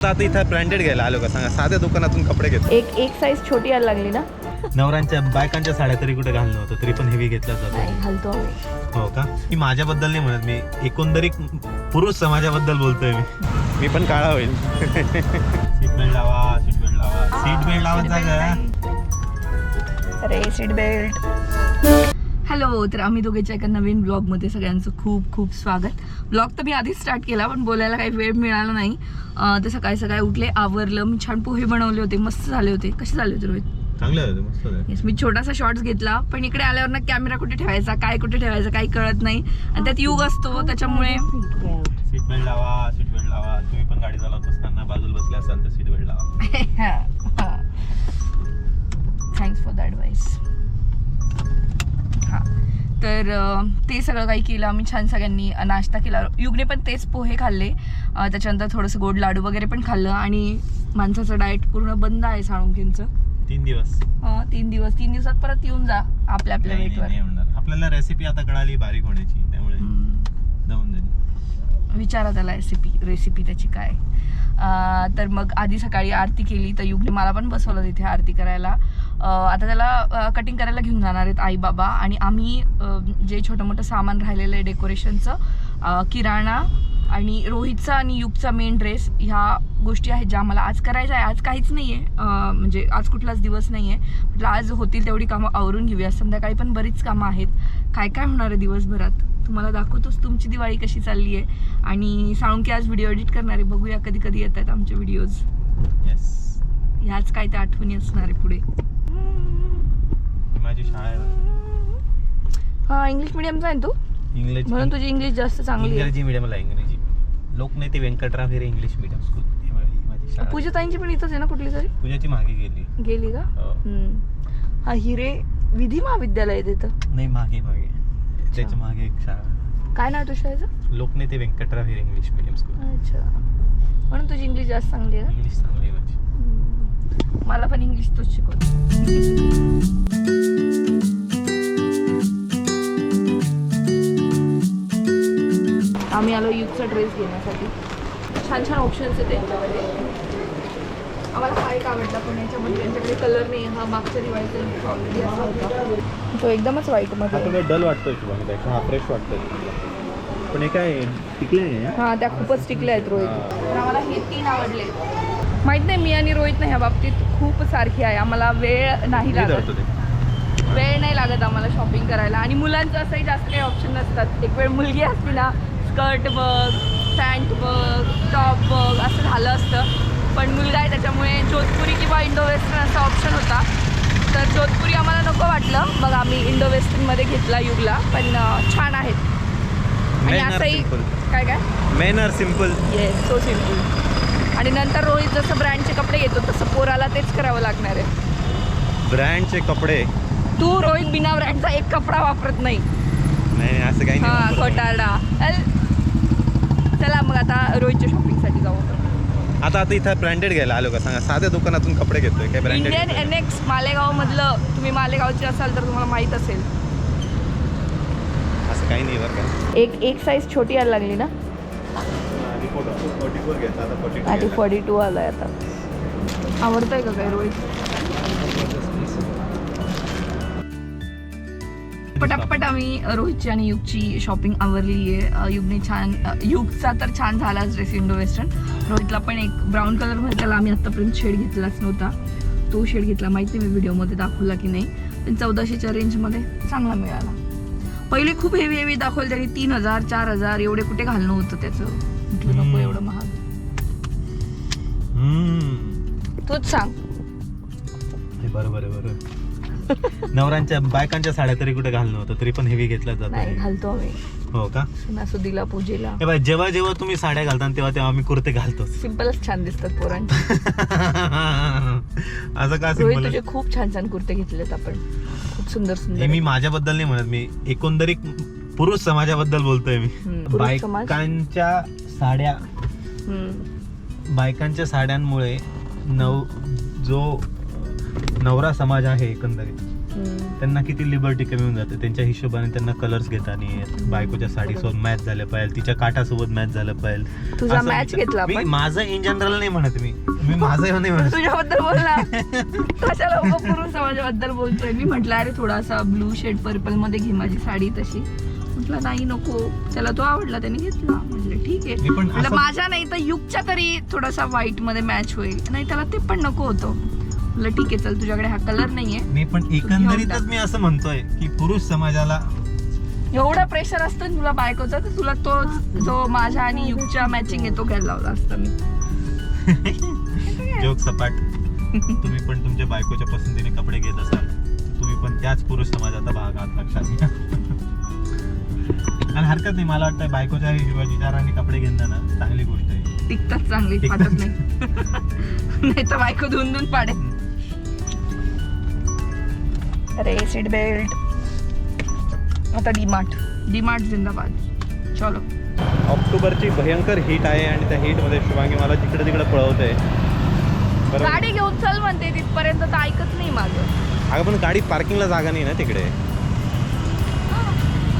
आता इथं ब्रँडेड घ्यायला आलो का? सांगा साध्या दुकानातून कपडे घेतो. एक एक साईज छोटी यायला लागली ना? नवरांच्या बायकांच्या साड्या तरी कुठे घालणं होतं? तरी पण हेवी घेतल्या नाही जातं घालतो आम्ही. हो का? मी माझ्याबद्दल नाही म्हणत मी एकंदरीत पुरुष समाजाबद्दल बोलतोय मी. मी पण काळा होईल. सीट बेल्ट लावा सीट बेल्ट लावा. सीट बेल्ट लावायचा का अरे सीट बेल्ट हॅलो तर आम्ही दोघेच्या एका नवीन ब्लॉगमध्ये सगळ्यांचं खूप खूप स्वागत. ब्लॉग तर मी आधीच स्टार्ट केला पण बोलायला काही वेळ मिळाला नाही. तर सकाळी सकाळी उठले आवरलं मी छान पोहे बनवले होते मस्त झाले होते. कसे झाले होते रोहित? चांगलं मी छोटासा शॉर्ट्स घेतला पण इकडे आल्यावर ना कॅमेरा कुठे ठेवायचा काय कुठे ठेवायचा काही कळत नाही. आणि त्यात युग असतो त्याच्यामुळे सीट बेल्ट लावा सीट बेल्ट लावा. तुम्ही पण गाडी चालवत असताना बाजूला बसले असाल तर सीट बेल्ट लावा. थँक्स फॉर द ॲडवाईस हां. तर ते सगळं काही केलं आम्ही छान सगळ्यांनी नाश्ता केला. युगने पण तेच पोहे खाल्ले. त्याच्यानंतर थोडंसं गोड लाडू वगैरे पण खाल्लं आणि माणसाचं डाएट पूर्ण बंद आहे साळुंकींचं तीन दिवस. तीन दिवस. तीन दिवसात परत येऊन जा आपल्या आपल्या वेटवर. आपल्याला रेसिपी आता कळाली बारीक होण्याची त्यामुळे जाऊन विचारा त्याला रेसिपी रेसिपी त्याची काय. तर मग आधी सकाळी आरती केली तर युगने मला पण बसवलं तिथे आरती करायला. आता त्याला कटिंग करायला घेऊन जाणार आहेत आई बाबा आणि आम्ही जे छोटं मोठं सामान राहिलेलं आहे डेकोरेशनचं किराणा आणि रोहितचा आणि युगचा मेन ड्रेस ह्या गोष्टी आहेत ज्या मला आज करायच्या आहे. आज काहीच नाही आहे म्हणजे आज कुठलाच दिवस नाही आहे म्हटलं आज होतील तेवढी कामं आवरून घेऊया. संध्याकाळी पण बरीच कामं आहेत. काय काय होणार आहे दिवसभरात? तुम्हाला दाखवतोच. तुमची दिवाळी कशी चालली आहे? आणि साळुंकी आज व्हिडिओ एडिट करणार आहे. बघूया कधी कधी येत आहेत आमचे व्हिडिओज येस ह्याच काय त्या आठवणी असणार आहे पुढे. माझी शाळा आहे. हा इंग्लिश मिडियमचा आहे तू? इंग्लिश म्हणून तुझी इंग्लिश जास्त चांगली आहे. इंग्रजी मिडियमला इंग्रजी. लोक नाही ते Vyankatrao Hire English medium school ही मा- माझी शाळा पूजा ताईंची पण इथंच आहे ना कुठली तरी? पूजाची मागे गेली. गेली का? हो. हम्म. हा हिरे विधी महाविद्यालय आहे तिथं. नाही मागे मागे. त्याच्यामागे एक शाळा काय नाव तुझ्या शाळेचं? Loknete Vyankatrao Hire English medium school अच्छा. म्हणून तुझी इंग्लिश जास्त चांगली आहे ना? इंग्लिश चांगली आहे माझी. हम्म. मला पण इंग्लिश तोच शिकवतो आम्ही आलो युथचा ड्रेस घेण्यासाठी. छान छान ऑप्शन्स आहेत त्यांच्याकडे आम्हाला हा एक आवडला पण याच्यामध्ये त्यांच्याकडे कलर नाही हा मागच्या दिवाळीचा ऑलरेडी असा होता. तो एकदमच व्हाईट हा मध्ये डल वाटतोय हा फ्रेश वाटतोय. पण हे काय टिकले हा? त्या खूपच टिकल्या आहेत रोहित. तर आम्हाला हे तीन आवडले. माहीत नाही मी आणि रोहित ह्या बाबतीत खूप सारखी आहे. आम्हाला वेळ नाही लागत. वेळ नाही लागत आम्हाला शॉपिंग करायला. आणि मुलांचं असंही जास्त काही ऑप्शन नसतात. एक वेळ मुलगी असते ना स्कर्ट बघ पॅन्ट बघ टॉप बघ असं झालं असतं. पण मुलगा आहे त्याच्यामुळे जोधपुरी किंवा इंडो वेस्टर्न असा ऑप्शन होता. तर जोधपुरी आम्हाला नको वाटलं. मग आम्ही इंडो वेस्टर्नमध्ये घेतला युगला. पण छान आहेत. आणि असंही. काय काय? Men are simple yes so simple आणि नंतर रोहित जसं ब्रँडचे कपडे घेतो तसं पोराला तेच करावं लागणार आहे. ब्रँडचे कपडे? तू रोहित बिना ब्रँडचा एक कपडा वापरत नाही. नाही नाही, असं काही हा. खोटारडा. चला मग आता रोहितच्या शॉपिंगसाठी जाऊ. आता आता इथं ब्रँडेड घ्यायला आलो का? सांगा साध्या दुकानातून कपडे घेतोय काय Indian branded N X Malegaon मधलं तुम्ही मालेगावचे असाल तर तुम्हाला माहीत असेल. असं काही नाही बरं का. एक एक साईज छोटी यायला लागली ना? आधी फोर्टी आता टू आलाय आता. आवडतंय का काय रोहित? पटापट आम्ही रोहितची आणि युगची शॉपिंग आवरली आहे. युगने छान युगचा तर छान झालाच ड्रेस इंडो वेस्टर्न. रोहितला पण एक ब्राऊन कलरमध्ये त्याला आम्ही आत्तापर्यंत शेड घेतलाच नव्हता. तो शेड घेतला माहिती मी व्हिडिओमध्ये दाखवला की नाही. पण चौदाशेच्या रेंजमध्ये चांगला मिळाला. पहिले खूप हेवी हेवी दाखवलं त्यांनी तीन हजार चार हजार एवढे कुठे घालणं होतं त्याचं. म्हटलं नको. एवढं महाग. तूच सांग. हे बरोबर आहे बरोबर नवरांच्या बायकांच्या साड्या तरी कुठे घालणं होतं? तरी पण हेवी घेतल्या नाही जातं. घालतो आम्ही. हो का? सणासुदीला पूजेला. हे बाय जेव्हा जेव्हा तुम्ही साड्या घालता तेव्हा तेव्हा आम्ही कुर्ते घालतोच. सिम्पलच छान दिसतात पोरांचे. असं का सिंपल तुझे खूप छान छान कुर्ते घेतलेत आपण. खूप सुंदर हे सुंदर मी माझ्याबद्दल नाही म्हणत मी एकंदरीत पुरुष समाजाबद्दल बोलतोय मी. बायकांच्या साड्या. बायकांच्या साड्यांमुळे नव जो नवरा समाज आहे एकंदरीत त्यांना किती लिबर्टी कमी होऊन जाते. त्यांच्या हिशोबाने त्यांना कलर्स घेता नाही येत. बायकोच्या साडीसोबत मॅच झालं पाहिजे तिच्या काठासोबत मॅच झालं पाहिजे. माझं इन जनरल नाही म्हणत मी. मी माझं नाही म्हणत. तुझ्याबद्दल बोलला समाजाबद्दल बोलतोय? मी म्हटलं अरे थोडासा ब्लू शेड पर्पलमध्ये घे माझी साडी तशी. म्हटलं नाही नको. त्याला तो आवडला त्याने घेतला. म्हटलं ठीक आहे. मी पण म्हटलं असं- माझ्या नाही तर युगच्या तरी थोडासा व्हाईटमध्ये मॅच होईल. नाही त्याला ते पण नको होतं. म्हटलं ठीक आहे चल तुझ्याकडे हा कलर नाहीये. मी पण एकंदरीतच. मी असं म्हणतोय की पुरुष समाजाला एवढं प्रेशर असतं ना तुला बायकोचा तर तुला तो जो माझ्या आणि युगच्या मॅचिंग आहे तो घ्यायला लावला असता मी. जोक सपाट तुम्ही पण तुमच्या बायकोच्या पसंतीने कपडे घेत असाल तर तुम्ही पण त्याच पुरुष समाजाचा भाग आहात लक्षात घ्या. आणि हरकत नाही मला वाटतं बायकोच्या विचारांनी कपडे घेणं ना चांगली गोष्ट आहे. टिकतात चांगली टिकतात. फाटत नाही. नाही तर बायको धुवून धुवून पाडे अरे सीट बेल्ट आता डीमार्ट डीमार्ट जिंदाबाद. चलो. ऑक्टोबरची भयंकर हीट आहे आणि त्या हीटमध्ये शुभांगी मला जिकडे तिकडे पळवत. बरं गाडी घेऊन चल म्हणते तिथपर्यंत तर ऐकत नाही माझं. अगं पण गाडी पार्किंगला जागा नाही ना तिकडे.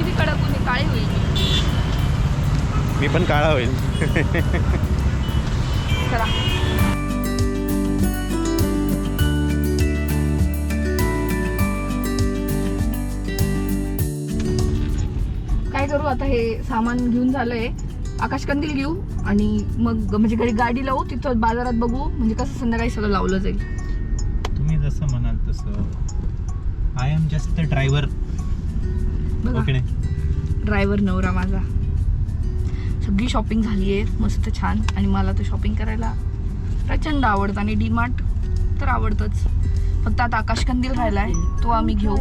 किती कडक होते काळी होईल? मी. पण काळा होईल. चला. काय करू आता हे सामान घेऊन झालंय. आकाशकंदील घेऊ आणि मग म्हणजे घरी गाडी लावू तिथं बाजारात बघू. म्हणजे कसं संध्याकाळी सगळं लावलं जाईल. तुम्ही जसं म्हणाल तसं. I am just a driver नाही? ड्रायव्हर नवरा माझा. सगळी शॉपिंग झाली आहे. मस्त छान. आणि मला तर शॉपिंग करायला प्रचंड आवडतं आणि डीमार्ट तर आवडतंच. फक्त आता आकाशकंदील राहिलाय. तो आम्ही घेऊ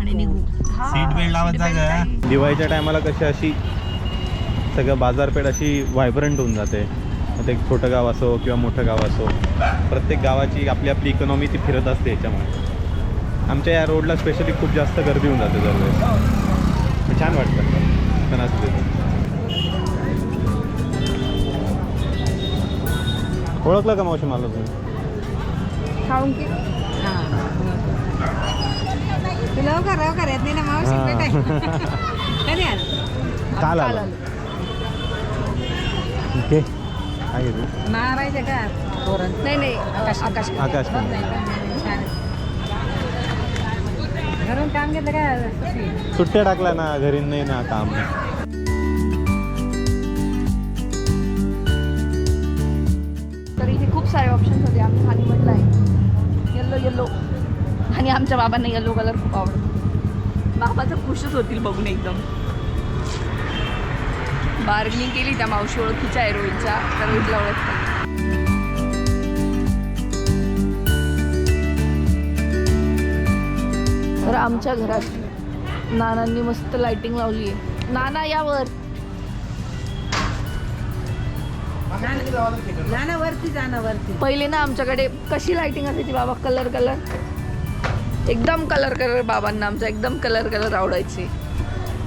आणि निघू. हा, सीट बेल्ट लावत. दिवाळीच्या टायमाला कशी अशी सगळं बाजारपेठ अशी व्हायब्रंट होऊन जाते. मग ते छोटं गाव असो किंवा मोठं गाव असो प्रत्येक गावाची आपली आपली इकॉनॉमी ती फिरत असते याच्यामुळे. आमच्या या रोडला स्पेशली खूप जास्त गर्दी होऊन जाते दरवेळेस. छान वाटतं सणासुदीचं ओळखलं का मावशी मला तुम्ही खाऊन की लवकर लवकर येत नाही ना मावशी हा. भेटाय कधी आलं काल आलं. ओके मारायचे का नाही नाही आकाश आकाश आकाश काम घेतलं काय सुट्टी? सुट्ट्या टाकल्या ना घरी नाही ना काम. तर इथे खूप सारे ऑप्शन्स होते. आम्ही खाली म्हटलं आहे. येल्लो येल्लो आणि आमच्या बाबांना येल्लो कलर खूप आवडतो. बाबा तर खुशच होतील बघून एकदम. बार्गनिंग केली त्या मावशी ओळखीच्या आहे रोहितच्या. तर रोहितला ओळखतात. तर आमच्या घरात. नानांनी मस्त लाइटिंग लावली. आहे नाना यावर जाणं वरती जाणं वरती. पहिले ना आमच्याकडे कशी लाइटिंग असायची बाबा? कलर कलर एकदम कलर कलर बाबांना आमचा एकदम कलर कलर आवडायचे.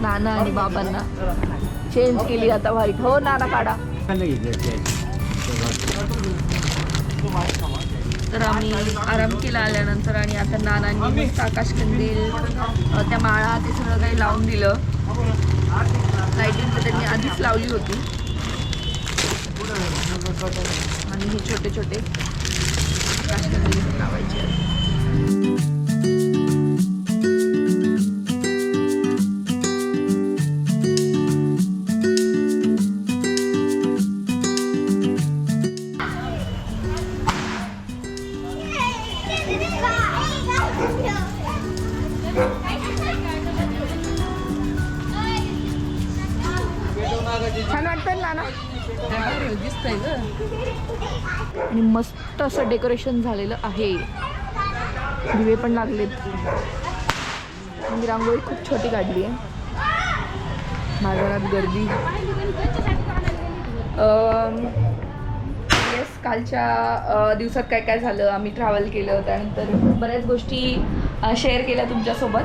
नाना आणि बाबांना. चेंज केली आता व्हाईट हो नाना काढा. तर आम्ही आराम केला आल्यानंतर आणि आता नानांनी मस्त आकाशकंदील त्या माळा ते सगळं काही लावून दिलं. लाईटिंग तर त्यांनी आधीच लावली होती. आणि हे छोटे छोटे आकाशकंदील लावायचे छान वाटतं ना ना आणि मस्त असं डेकोरेशन झालेलं आहे. दिवे पण लागलेत. मी रांगोळी खूप छोटी काढली आहे. बाजारात गर्दी. येस कालच्या दिवसात काय काय झालं आम्ही ट्रॅव्हल केलं त्यानंतर बऱ्याच गोष्टी शेअर केल्या तुमच्यासोबत.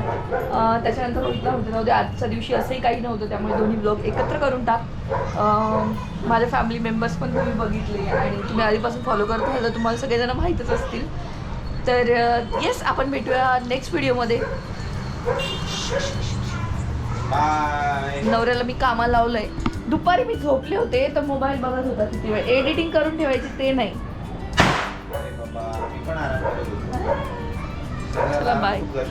त्याच्यानंतर रोहितला होते नव्हते आजच्या दिवशी असंही काही नव्हतं त्यामुळे दोन्ही ब्लॉग एकत्र करून टाक. अं, माझे फॅमिली मेंबर्स पण तुम्ही बघितले आणि तुम्ही आधीपासून फॉलो करत राहिलं तुम्हाला सगळेजण माहीतच असतील. तर येस आपण भेटूया नेक्स्ट व्हिडिओमध्ये नवऱ्याला मी कामाला लावलंय. दुपारी मी झोपले होते तर मोबाईल बघत होता किती वेळ. एडिटिंग करून ठेवायची ते नाही. बाबा मी